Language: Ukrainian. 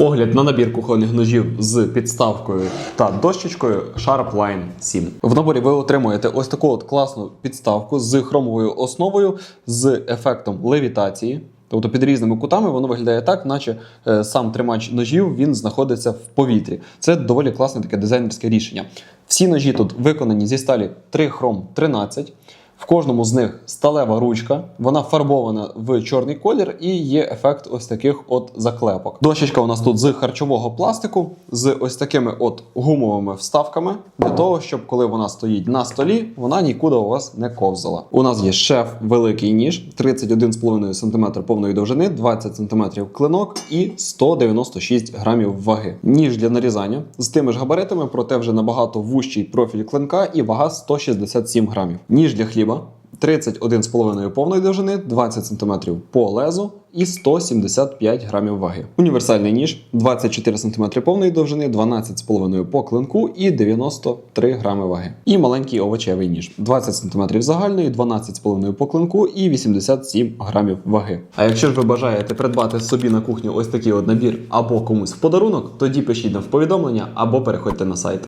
Огляд на набір кухонних ножів з підставкою та дощечкою Sharpline 7. В наборі ви отримуєте ось таку от класну підставку з хромовою основою з ефектом левітації. Тобто під різними кутами воно виглядає так, наче е, сам тримач ножів він знаходиться в повітрі. Це доволі класне таке дизайнерське рішення. Всі ножі тут виконані зі сталі 3 хром 13. В кожному з них сталева ручка, вона фарбована в чорний колір і є ефект ось таких от заклепок. Дощечка у нас тут з харчового пластику, з ось такими от гумовими вставками, для того, щоб коли вона стоїть на столі, вона нікуди у вас не ковзала. У нас є шеф великий ніж, 31,5 см повної довжини, 20 см клинок і 196 грамів ваги. Ніж для нарізання з тими ж габаритами, проте вже набагато вущий профіль клинка і вага 167 грамів. Ніж для хліба. 31,5 повної довжини, 20 см по лезу і 175 грамів ваги. Універсальний ніж 24 см повної довжини, 12,5 по клинку і 93 грами ваги. І маленький овочевий ніж 20 см загальної, 12,5 по клинку і 87 грамів ваги. А якщо ж ви бажаєте придбати собі на кухню ось такий от набір або комусь в подарунок, тоді пишіть нам в повідомлення або переходьте на сайт.